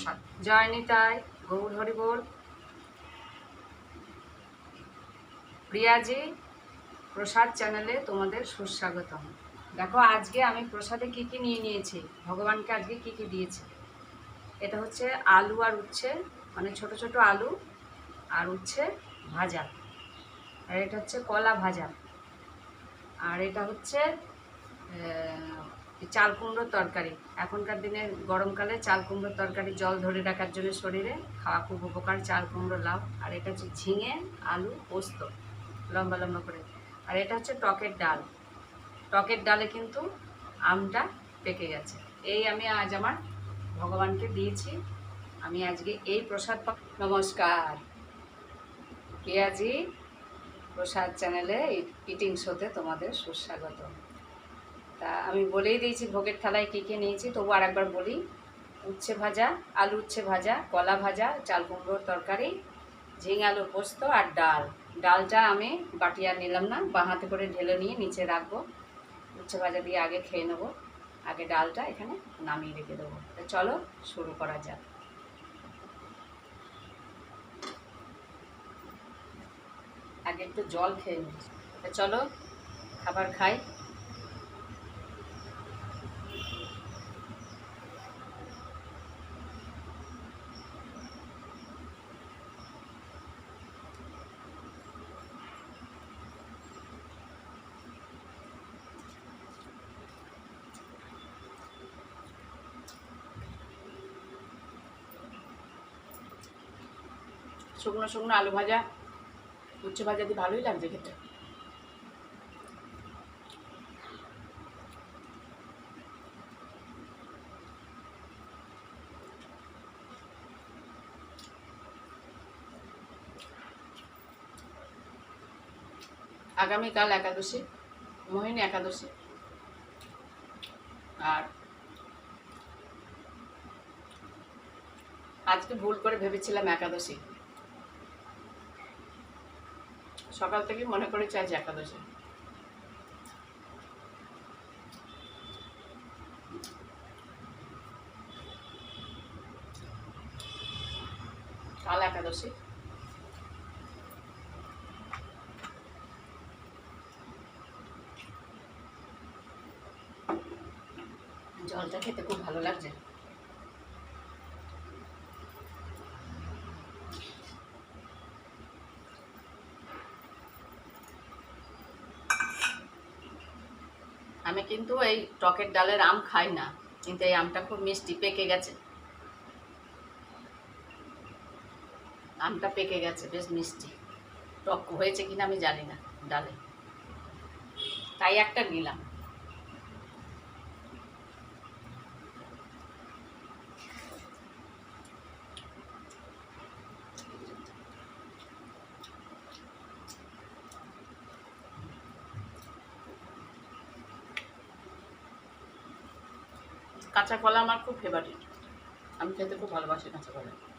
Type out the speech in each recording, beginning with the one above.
প্রসাদ। জয় নিতাই, গৌর হরিবোল প্রিয়াজি, প্রসাদ চ্যানেলে তোমাদের সুস্বাগতম। দেখো, আজকে আমি প্রসাদে কি কি নিয়ে নিয়েছি? ভগবানকে আজকে কি কি দিয়েছি? এটা হচ্ছে আলু আর উচ্ছে মানে ছোট ছোট আলু আর উচ্ছে ভাজা। আর এটা হচ্ছে কলা ভাজা। আর এটা হচ্ছে চাল কুমড়োর তরকারি। এখনকার দিনে গরমকালে চাল কুমড়োর তরকারি জল ধরে রাখার জন্য শরীরে খাওয়া খুব উপকার চাল কুমড়ো, লাউ, আর এটা হচ্ছে ঝিঙে, আলু, পোস্ত, লম্বা লম্বা করে। আর এটা হচ্ছে টকের ডাল। টকের ডালে কিন্তু আমটা পেকে গেছে। এই আমি আজ আমার ভগবানকে দিয়েছি। আমি আজকে এই প্রসাদ নমস্কার। প্রিয়াজি প্রসাদ চ্যানেলে ইটিং শোতে তোমাদের সুস্বাগত তা আমি বলেই দিয়েছি, ভোগের থালায় কী কী নিয়েছি, তবু আর একবার বলি। উচ্ছে ভাজা, আলু উচ্ছে ভাজা, কলা ভাজা, চাল কুমড়োর তরকারি, ঝিঙে আলু পোস্ত আর ডাল। ডালটা আমি বাটি আর নিলাম না, বাঁ হাতে করে ঢেলে নিয়ে নিচে রাখব। উচ্ছে ভাজা দিয়ে আগে খেয়ে নেব। আগে ডালটা এখানে নামিয়ে রেখে দেবো। তা চলো শুরু করা যাক। আগে একটু জল খেয়ে নিচ্ছি। চলো খাবার খাই। শুকনো শুকনো আলু ভাজা, উচ্ছে ভাজা দিয়ে ভালোই লাগছে খেতে। আগামীকাল একাদশী, মোহিনী একাদশী। আর আজকে ভুল করে ভেবেছিলাম একাদশী। সকাল থেকে মনে করেছি আজ একাদশী। কাল একাদশী। জলটা খেতে খুব ভালো লাগছে। আমি কিন্তু এই টকের ডালের আম খাই না, কিন্তু এই আমটা খুব মিষ্টি, পেকে গেছে। আমটা পেকে গেছে, বেশ মিষ্টি। টক হয়েছে কিনা আমি জানি না ডালে। তাই একটা নিলাম। কাঁচা কলা আমার খুব ফেভারিট আমি খেতে খুব ভালোবাসি কাঁচা কলা।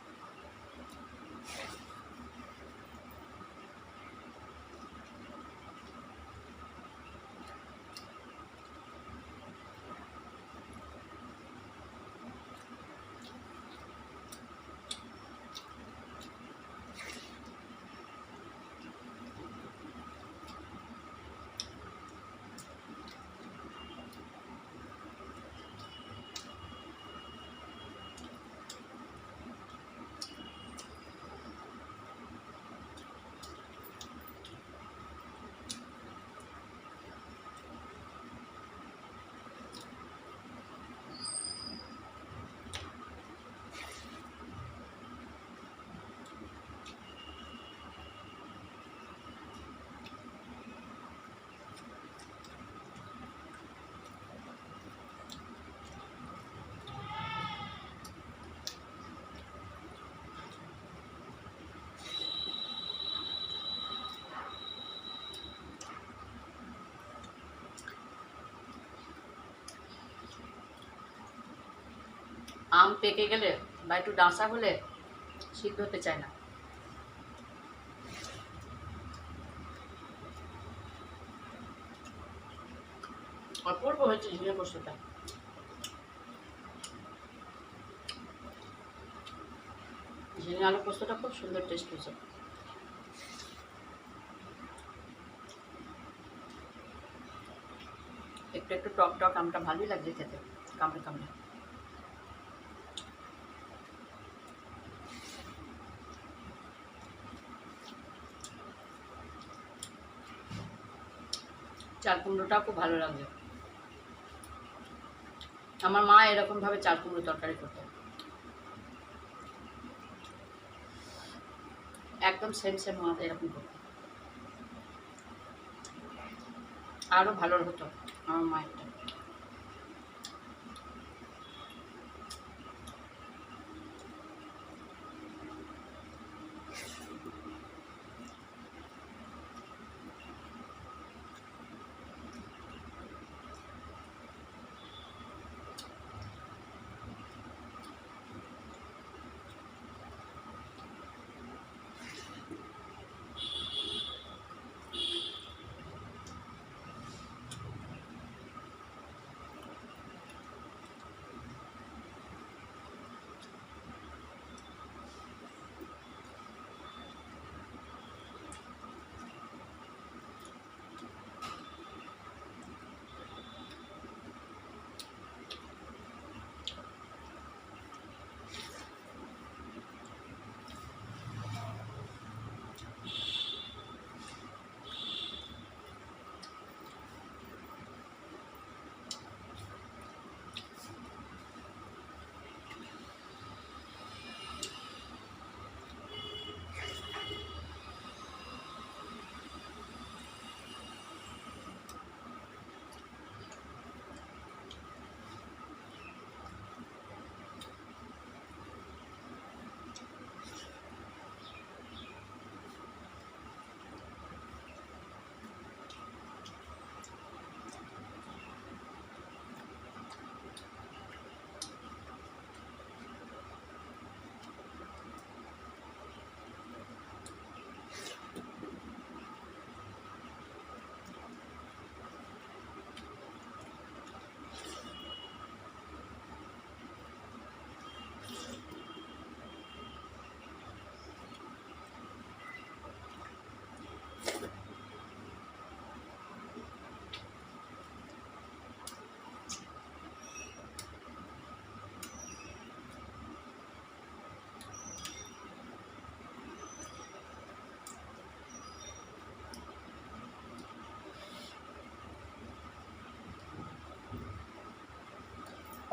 আম পেকে গেলে বা একটু ডাঁসা হলে সিদ্ধ হতে চায় না। অপূর্ব হয়েছে ঝিঙে পোস্তটা। ঝিঙে আলু পোস্তটা খুব সুন্দর টেস্ট হয়েছে। একটু একটু টক টক আমটা ভালোই লাগছে খেতে, কামড়ে কামড়ে। চাল কুমড়োটাও খুব ভালো লাগবে আমার মা এরকমভাবে চাল কুমড়ো তরকারি করতেন একদম সেম সেম মা এরকম করতো। আরও ভালো হতো আমার মায়েরটা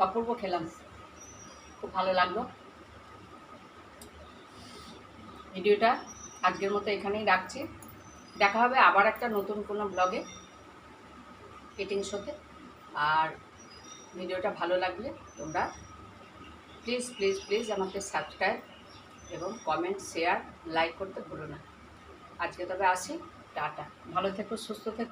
অপূর্ব খেলাম। খুব ভালো লাগল। ভিডিওটা আজকের মতো এখানেই রাখছি। দেখা হবে আবার একটা নতুন কোনো ব্লগে ফিটিং শোতে আর ভিডিওটা ভালো লাগলে তোমরা প্লিজ প্লিজ প্লিজ আমাকে সাবস্ক্রাইব এবং কমেন্ট শেয়ার লাইক করতে ভুলো না। আজকে তবে আসি। টাটা। ভালো থেকো, সুস্থ থেকো।